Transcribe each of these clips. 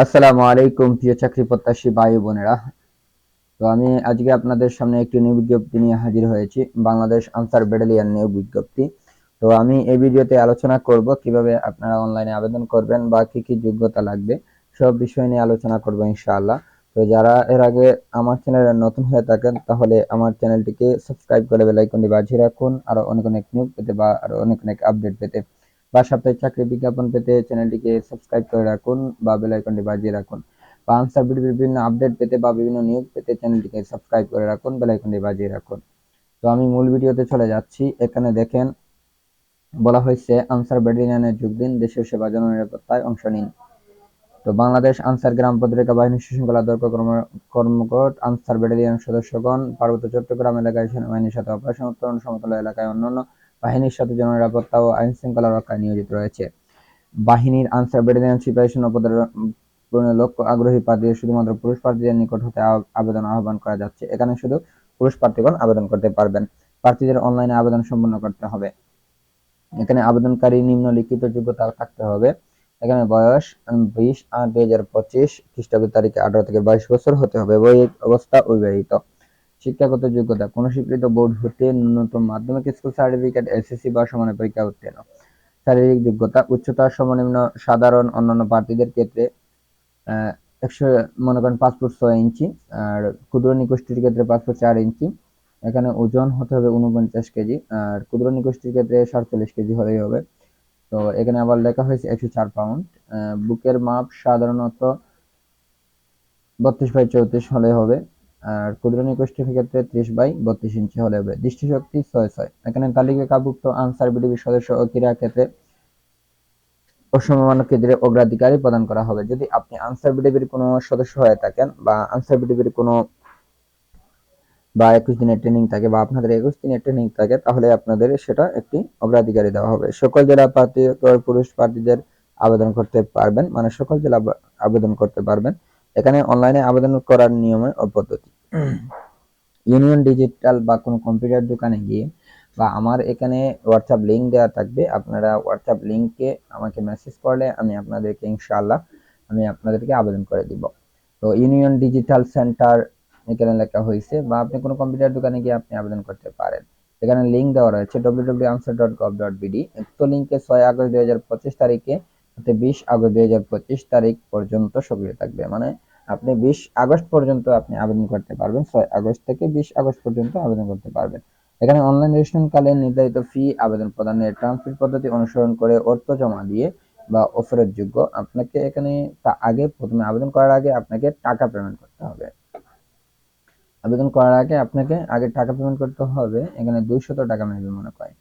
আসসালামু আলাইকুম, প্রিয় চাকরি প্রত্যাশী ভাই বোনেরা। তো আমি আজকে আপনাদের সামনে একটি নিয়োগ বিজ্ঞপ্তি নিয়ে হাজির হয়েছি, বাংলাদেশ আনসার ব্যাটালিয়ন নিয়োগ বিজ্ঞপ্তি। তো আমি এই ভিডিওতে আলোচনা করব কীভাবে আপনারা অনলাইনে আবেদন করবেন বা কি কি যোগ্যতা লাগবে, সব বিষয় নিয়ে আলোচনা করব ইনশাআল্লাহ। তো যারা এর আগে আমার চ্যানেলে নতুন হয়ে থাকেন, তাহলে আমার চ্যানেলটিকে সাবস্ক্রাইব করে বেল আইকনটি বাজিয়ে রাখুন, আর অনেক অনেক নিয়োগ পেতে বা আরও অনেক অনেক আপডেট পেতে। বা সাপ্তাহিক চাকরি বিজ্ঞাপন পেতে চ্যানেলটিকে সাবস্ক্রাইব করে রাখুন বা বেল আইকনটি বাজিয়ে রাখুন। বা আনসার ভিডিওর বিভিন্ন আপডেট পেতে বা বিভিন্ন নিয়োগ পেতে চ্যানেলটিকে সাবস্ক্রাইব করে রাখুন, বেল আইকনটি বাজিয়ে রাখুন। তো আমি মূল ভিডিওতে চলে যাচ্ছি। এখানে দেখেন, বলা হয়েছে, আনসার ব্যাটালিয়নে যোগ দিন দেশের সেবা জননিরাপত্তায় অংশ নিন। তো বাংলাদেশ আনসার গ্রাম প্রতিরক্ষা বাহিনী শৃঙ্খলা দর্ক কর্মকট আনসার ব্যাটালিয়ন সদস্যগণ, পার্বত্য চট্টগ্রাম এলাকায় সেনাবাহিনীর সাথে অপারেশন উত্তরণ সমতল এলাকায় অন্যান্য বাহিনীর সাথে জননিরাপত্তা ও আইন শৃঙ্খলা রক্ষায় নিয়োজিত রয়েছে। বাহিনীর আনসার ব্যাটালিয়ন সিপাহী পদের পূরণের লক্ষ্য আগ্রহী প্রার্থীদের শুধুমাত্র পুরুষ প্রার্থীদের নিকট হতে আবেদন আহ্বান করা যাচ্ছে। এখানে শুধু পুরুষ প্রার্থীগণ আবেদন করতে পারবেন। প্রার্থীদের অনলাইনে আবেদন সম্পন্ন করতে হবে। এখানে আবেদনকারী নিম্নলিখিত যোগ্যতা থাকতে হবে। এখানে বয়স বিশ আট দুই হাজার পঁচিশ খ্রিস্টাব্দ তারিখে আঠারো থেকে বাইশ বছর হতে হবে। বৈহিক অবস্থা অবিবাহিত। শিক্ষাগত যোগ্যতা, কোন স্বীকৃত বোর্ড হতে ন্যূনতম মাধ্যমিক স্কুল সার্টিফিকেট, এসএসসি বা সমানের পরীক্ষা উত্তীর্ণ। শারীরিক যোগ্যতা, উচ্চতা, সর্বনিম্ন, সাধারণ, অন্যান্য প্রার্থীদের ক্ষেত্রে একশো, মনে করেন পাঁচ ফুট ছয় ইঞ্চি, আর ক্ষুদ্র নিকোষ্ঠীর ক্ষেত্রে পাঁচ ফুট চার ইঞ্চি। এখানে ওজন হতে হবে উনপঞ্চাশ কেজি, আর ক্ষুদ্র নিকোষ্ঠীর ক্ষেত্রে সাতচল্লিশ কেজি হলেই হবে। তো এখানে আবার লেখা হয়েছে একশো চার পাউন্ড বুকের মাপ সাধারণত বত্রিশ বাই চৌত্রিশ হলে হবে। আর ক্ষুদ্র নিকোষ্ঠীর ক্ষেত্রে ত্রিশ বাই বত্রিশ ইঞ্চি হলে হবে। দৃষ্টিশক্তি ছয় ছয়। এখানে তালিকাভুক্ত আনসার বিডিবি সদস্য ও ক্রীড়া ক্ষেত্রে অসম্মানক ক্ষেত্রে অগ্রাধিকারই প্রদান করা হবে। যদি আপনি আনসার বিডিবির কোনো সদস্য হয়ে থাকেন বা আনসার বিডিবির কোনো বা একুশ দিনের ট্রেনিং থাকে বা আপনাদের একুশ দিনের ট্রেনিং থাকে, তাহলে আপনাদের সেটা একটি অগ্রাধিকারী দেওয়া হবে। সকল জেলা প্রার্থী পুরুষ প্রার্থীদের আবেদন করতে পারবেন। মানে সকল জেলা আবেদন করতে পারবেন। এখানে অনলাইনে আবেদন করার নিয়মে ও পদ্ধতি। ইউনিয়ন ডিজিটাল বা কোনো কম্পিউটার দোকানে গিয়ে বা আমার এখানে হোয়াটসঅ্যাপ লিঙ্ক দেওয়া থাকবে, আপনারা হোয়াটসঅ্যাপ লিঙ্কে আমাকে মেসেজ করলে আমি আপনাদেরকে ইনশাআল্লাহ আমি আপনাদেরকে আবেদন করে দিব। তো ইউনিয়ন ডিজিটাল সেন্টার এখানে লেখা হয়েছে বা আপনি কোনো কম্পিউটার দোকানে গিয়ে আপনি আবেদন করতে পারেন। এখানে লিঙ্ক দেওয়া রয়েছে www.answer.gov.bd উক্ত লিঙ্কে ছয় আগস্ট দুই হাজার পঁচিশ তারিখে বিশ আগস্ট দুই তারিখ পর্যন্ত সক্রিয় থাকবে। মানে আপনি বিশ আগস্ট পর্যন্ত আপনি আবেদন করতে পারবেন। ছয় আগস্ট থেকে বিশ আগস্ট পর্যন্ত আবেদন করতে পারবেন। এখানে অনলাইন নির্ধারিত ফি আবেদন প্রদানের ট্রান্সফার পদ্ধতি অনুসরণ করে অর্থ জমা দিয়ে বা অফারের যোগ্য আপনাকে এখানে তা আগে প্রথমে আবেদন করার আগে আপনাকে টাকা পেমেন্ট করতে হবে। আবেদন করার আগে আপনাকে আগে টাকা পেমেন্ট করতে হবে। এখানে দুইশত টাকা মনে করে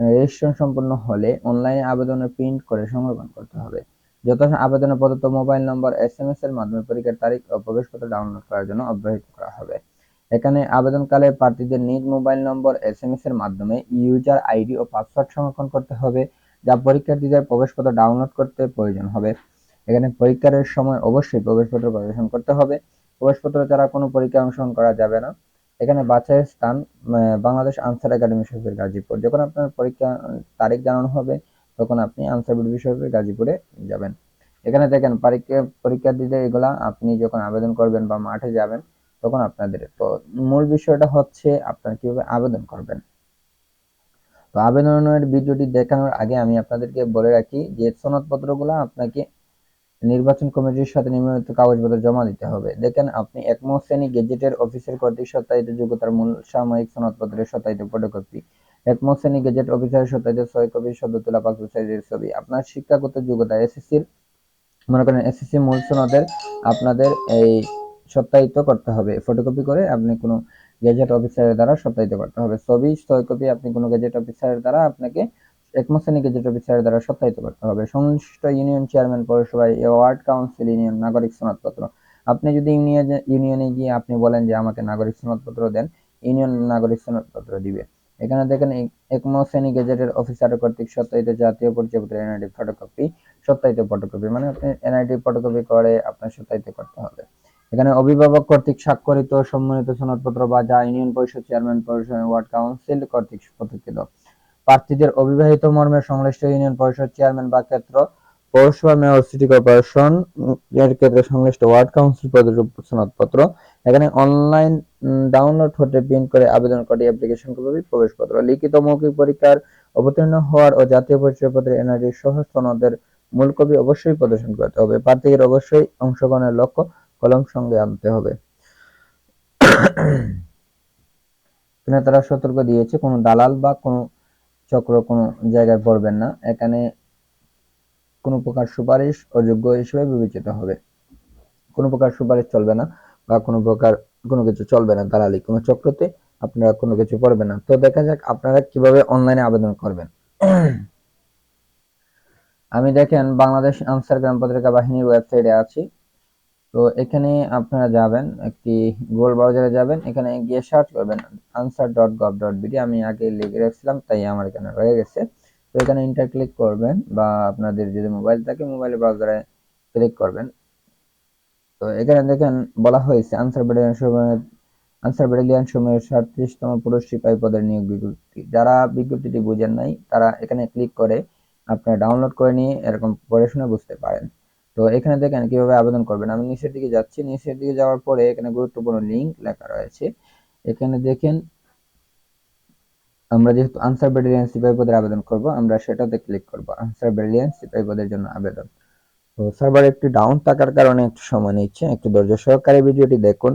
রেজিস্ট্রেশন সম্পন্ন হলে অনলাইনে আবেদনের প্রিন্ট করে সংরক্ষণ করতে হবে। যত আবেদনের প্রদত্ত mobile number S M S এর মাধ্যমে পরীক্ষার তারিখ ও প্রবেশপত্র ডাউনলোড করার জন্য অব্যাহত করা হবে। এখানে আবেদনকালে প্রার্থীদের নিজ mobile number S M S এর মাধ্যমে ইউজার আইডি ও পাসওয়ার্ড সংরক্ষণ করতে হবে, যা পরীক্ষার্থীদের প্রবেশপত্র ডাউনলোড করতে প্রয়োজন হবে। এখানে পরীক্ষার সময় অবশ্যই প্রবেশপত্র প্রদর্শন করতে হবে। প্রবেশপত্র ছাড়া কোনো পরীক্ষা অংশগ্রহণ করা যাবে না। এখানে বাছাইয়ের স্থান বাংলাদেশ আনসার একাডেমি শহীদ গাজীপুর। যখন আপনার পরীক্ষা, তারিখ জানানো হবে, তখন আপনি আনসার বিডি শহীদ গাজীপুরে যাবেন। এখানে দেখেন, পরীক্ষা পরীক্ষার্থীদের এগুলা আপনি যখন আবেদন করবেন বা মাঠে যাবেন, তখন আপনাদের, তো মূল বিষয়টা হচ্ছে আপনারা কীভাবে আবেদন করবেন। তো আবেদনের ভিডিওটি দেখানোর আগে আমি আপনাদেরকে বলে রাখি যে সনদপত্রগুলো আপনাকে নির্বাচন কমিটির সাথে নিয়মিত কাগজপত্র জমা দিতে হবে। দেখেন, আপনি একম শ্রেণি গেজেটের অফিসের কর্তৃক সত্যায়িত যোগ্যতার মূল সাময়িক সনদপত্রের সত্যায়িত ফটোকপি। একম শ্রেণি গেজেট অফিসারের সত্যায়িত ছয় কপি সদ্য তোলা পাসপোর্ট সাইজের ছবি। আপনার শিক্ষাগত যোগ্যতা এসএসসির, মনে করেন এসএসসি মূল সনদের আপনাদের এই সত্যায়িত করতে হবে। ফটোকপি করে আপনি কোনো গেজেট অফিসারের দ্বারা সত্যায়িত করতে হবে। ছবি, ছয় কপি আপনি কোনো গেজেট অফিসারের দ্বারা আপনাকে একমাসেনি গেজেট অফিসারের দ্বারা সত্যায়িত করতে হবে। সংশ্লিষ্ট ইউনিয়ন চেয়ারম্যান, পৌরসভায় ওয়ার্ড কাউন্সিল, ইউনিয়ন নাগরিক সনদপত্র। আপনি যদি ইউনিয়নে গিয়ে আপনি বলেন যে আমাকে নাগরিক সনদপত্র দেন, ইউনিয়ন নাগরিক সনদপত্র দিবে। এখানে দেখেন শ্রেণি গেজেটের অফিসার কর্তৃক সত্যায়িত জাতীয় পরিচয়পত্র, এনআইডি ফটোকপি, সত্যায়িত ফটোকপি। মানে আপনি এনআইডি ফটোকপি করে আপনার সত্যায়িত করতে হবে। এখানে অভিভাবক কর্তৃক স্বাক্ষরিত, সম্মানিত সনদপত্র বা যা ইউনিয়ন পরিষদ চেয়ারম্যান পরিষদ ওয়ার্ড কাউন্সিল কর্তৃক প্রতিষ্ঠিত প্রার্থীদের অবিবাহিত মর্মে সংশ্লিষ্ট ইউনিয়ন পরিষদ চেয়ারম্যান বা ক্ষেত্র পৌরসভা মেয়র, সিটি কর্পোরেশন এর ক্ষেত্রে সংশ্লিষ্ট ওয়ার্ড কাউন্সিল পদের সনদপত্র। এখানে অনলাইন ডাউনলোড হতে প্রিন্ট করে আবেদন করে অ্যাপ্লিকেশন করবে প্রবেশপত্র। লিখিত মৌখিক পরীক্ষার অবতীর্ণ হওয়ার ও জাতীয় পরিচয়পত্রের এনআরডি সহ সনদের মূল কপি অবশ্যই প্রদর্শন করতে হবে। প্রার্থীদের অবশ্যই অংশগ্রহণের লক্ষ্য, কলম সঙ্গে আনতে হবে। তারা সতর্ক দিয়েছে, কোনো দালাল বা কোনো চক্র কোনো জায়গায় পড়বেন না। এখানে কোনো প্রকার সুপারিশ অযোগ্য হিসেবে বিবেচিত হবে। কোনো প্রকার সুপারিশ চলবে না বা কোনো প্রকার কোনো কিছু চলবে না দালালি কোনো চক্রতে। আপনারা কোনো কিছু করবেন না। তো দেখা যাক আপনারা কীভাবে অনলাইনে আবেদন করবেন। আমি দেখেন, বাংলাদেশ আনসার গ্রাম পত্রিকা বাহিনীর ওয়েবসাইটে আছি। তো এখানে আপনারা যাবেন, একটি গুগল ব্রাউজারে যাবেন, এখানে গিয়ে সার্চ করবেন Ansar dot gov dot BD আমি আগে লিখে রেখেছিলাম, তাই আমার এখানে রয়ে গেছে। তো এখানে ইন্টার ক্লিক করবেন বা আপনাদের যদি মোবাইল থাকে মোবাইল ব্রাউজারে ক্লিক করবেন। তো এখানে দেখেন বলা হয়েছে আনসার ব্যাটালিয়ন সময়ের আনসার ব্যাটালিয়ন সময়ের সাতত্রিশতম পুরুষ সিপাহী পদের নিয়োগ বিজ্ঞপ্তি। যারা বিজ্ঞপ্তিটি বুঝেন নাই, তারা এখানে ক্লিক করে আপনারা ডাউনলোড করে নিয়ে এরকম পড়ে শুনে বুঝতে পারেন। তো এখানে দেখেন কীভাবে আবেদন করবেন। আমি নিচের দিকে যাচ্ছি। নিচের দিকে যাওয়ার পরে এখানে গুরুত্বপূর্ণ লিঙ্ক লেখা রয়েছে। এখানে দেখেন, আমরা যেহেতু আনসার ব্যাটালিয়ন সিপাহী পদের আবেদন করব, আমরা সেটাতে ক্লিক করব আনসার ব্যাটালিয়ন সিপাহী পদের জন্য আবেদন। তো সার্ভার একটু ডাউন থাকার কারণে একটু সময় নিচ্ছে, একটু ধৈর্য সহকারে ভিডিওটি দেখুন।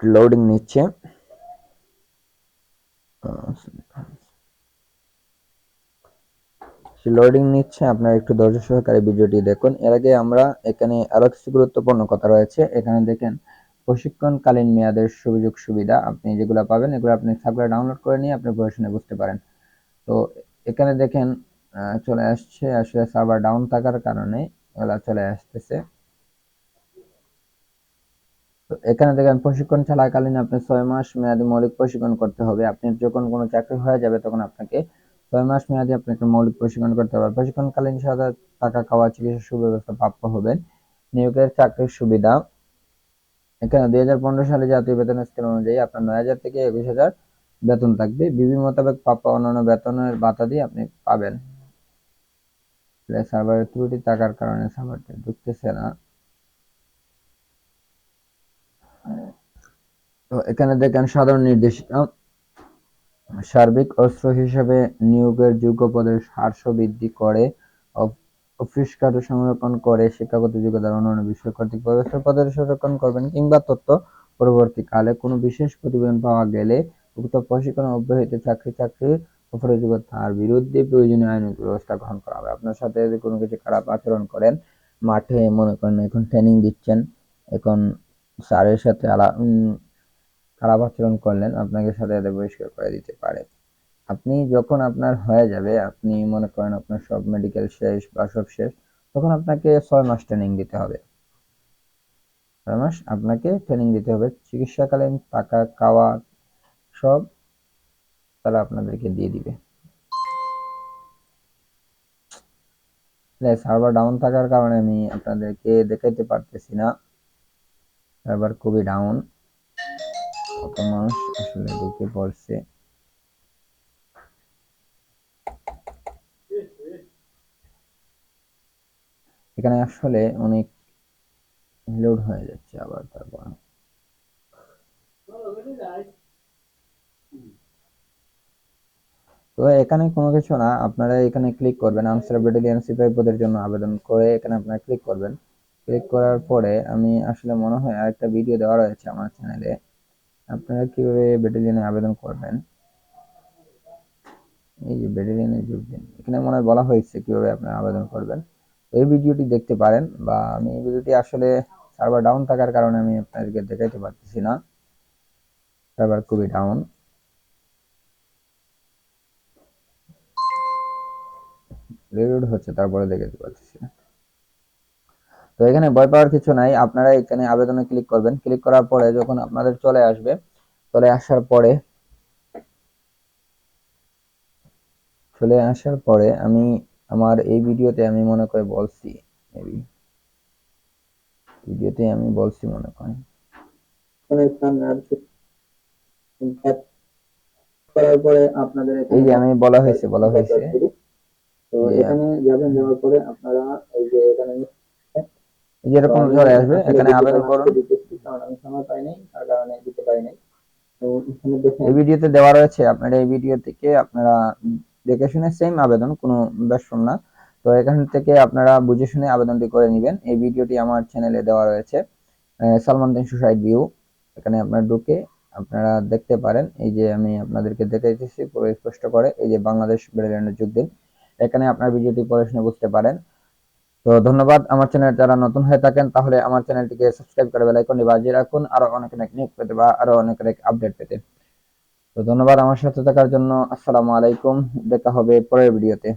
লোডিং নিচ্ছে। লোডিং নিচ্ছে, আপনারা একটু ধৈর্য সহকারে ভিডিওটি দেখুন। এর আগে আমরা এখানে আরও কিছু গুরুত্বপূর্ণ কথা রয়েছে। এখানে দেখেন, প্রশিক্ষণকালীন মেয়াদের সুযোগ সুবিধা, আপনি যেগুলো পাবেন, এগুলো আপনি সার্ভারে ডাউনলোড করে নিয়ে আপনি প্রয়োজনে বুঝতে পারেন। তো এখানে দেখেন চলে আসছে, আসলে সার্ভার ডাউন থাকার কারণে এগুলা চলে আসতেছে। তো এখানে দেখেন, প্রশিক্ষণ চলাকালীন আপনি ছয় মাস মেয়াদী মৌলিক প্রশিক্ষণ করতে হবে। আপনি যখন কোনো চাকরি হয়ে যাবে, তখন আপনাকে ছয় মাস মেয়াদী আপনাকে মৌলিক প্রশিক্ষণ করতে হবে। প্রশিক্ষণকালীন সাথে টাকা খাওয়া, চিকিৎসা সুব্যবস্থা প্রাপ্য হবেন। নিয়োগের চাকরির সুবিধা। এখানে দুই হাজার পনেরো সালে জাতীয় বেতন স্কেল অনুযায়ী আপনার নয় হাজার থেকে একুশ হাজার বেতন থাকবে। বিবি মোতাবেক প্রাপ্য অন্যান্য বেতনের ভাতা দিয়ে আপনি পাবেন। সার্ভারের ত্রুটি থাকার কারণে সার্ভারটা ঢুকতেছে না। তো এখানে দেখেন সাধারণ নির্দেশিকা। সার্বিক অস্ত্র হিসেবে নিয়োগের যোগ্য পদের হ্রাস বৃদ্ধি করে অফিস কার্ড সংরক্ষণ করে, শিক্ষাগত যোগ্যতার অন্যান্য বিষয় কর্তৃক ব্যবস্থা পদের সংরক্ষণ করবেন কিংবা তথ্য পরবর্তীকালে কোনো বিশেষ প্রতিবেদন পাওয়া গেলে উক্ত প্রশিক্ষণ অব্যাহত চাকরি চাকরির অপরাযোগ্য তার বিরুদ্ধে প্রয়োজনীয় আইনগত ব্যবস্থা গ্রহণ করা হবে। আপনার সাথে যদি কোনো কিছু খারাপ আচরণ করেন, মাঠে মনে করেন এখন ট্রেনিং দিচ্ছেন, এখন স্যারের সাথে আলা খারাপ আচরণ করলেন, আপনাকে সাথে সাথে বহিষ্কার করে দিতে পারে। আপনি যখন আপনার হয়ে যাবে, আপনি মনে করেন আপনার সব মেডিকেল শেষ বা সব শেষ, তখন আপনাকে ছয় মাস ট্রেনিং দিতে হবে। ছয় মাস আপনাকে ট্রেনিং দিতে হবে। চিকিৎসাকালীন টাকা খাওয়া সব তারা আপনাদেরকে দিয়ে দিবে। সার্ভার ডাউন থাকার কারণে আমি আপনাদেরকে দেখাইতে পারতেছি না। সার্ভার খুবই ডাউন কত মানুষ আসলে ঢুকে পড়ছে? এখানে আসলে অনেক লোড হয়ে যাচ্ছে আবার তারপর। তো এখানে কোনো কিছু না, আপনারা এখানে ক্লিক করবেন আনসার ব্যাটালিয়ন সিপাহী পদের জন্য আবেদন করে এখানে আপনারা ক্লিক করবেন। ক্লিক করার পরে আমি আসলে মনে হয় আরেকটা ভিডিও দেওয়া রয়েছে আমার চ্যানেলে আপনারা কীভাবে ব্যাটালিয়নে আবেদন করবেন? এই যে ব্যাটালিয়নে যোগ দিন। এখানে মনে হয় বলা হয়েছে কীভাবে আপনারা আবেদন করবেন। এই ভিডিওটি দেখতে পারেন বা আমি এই ভিডিওটি আসলে সার্ভার ডাউন থাকার কারণে আমি আপনাদেরকে দেখাইতে পারতেছি না। সার্ভার খুবই ডাউন রিলোড হচ্ছে, তারপরে দেখাতে পারতেছি না। তো এখানে ভয় পাওয়ার কিছু নাই। আপনারা এখানে আবেদনে ক্লিক করবেন। ক্লিক করার পরে যখন আপনাদের চলে আসবে চলে আসার পরে চলে আসার পরে আমি আমার এই ভিডিওতে আমি মনে করে বলছি মেবি ভিডিওতে আমি বলছি মনে করেন। করার পরে আপনাদের এই যে আমি বলা হয়েছে বলা হয়েছে। তো। এখানে যাবেন যাওয়ার পরে আপনারা এই যে এখানে এই যে আসবে এখানে আবেদন করুন। কারণ আমি সময় পাই নাই তার কারণে দিতে পারি নাই। তো এখানে দেখেন এই ভিডিওতে দেওয়া রয়েছে আপনারা এই ভিডিও থেকে আপনারা দেখে শুনে সেম আবেদন কোনো বেশন না। তো এখান থেকে আপনারা বুঝে শুনে আবেদনটি করে নেবেন। এই ভিডিওটি আমার চ্যানেলে দেওয়া রয়েছে সালমান তিনশো ষাট ভিউ। এখানে আপনারা ঢুকে আপনারা দেখতে পারেন। এই যে আমি আপনাদেরকে দেখে দিতেছি পুরো স্পষ্ট করে। এই যে বাংলাদেশ ব্যাটালিয়নে যোগ দিন। এখানে আপনার ভিডিওটি পড়ে শুনে বুঝতে পারেন। তো ধন্যবাদ। আমার চ্যানেল যারা নতুন হয়ে থাকেন, তাহলে আমার চ্যানেলটিকে সাবস্ক্রাইব করে বেল আইকনটি বাজিয়ে রাখুন, আরও অনেক অনেক নিউজ পেতে বা আরও অনেক অনেক আপডেট পেতে। তো ধন্যবাদ আমার সাথে থাকার জন্য। আসসালামু আলাইকুম। দেখা হবে পরের ভিডিওতে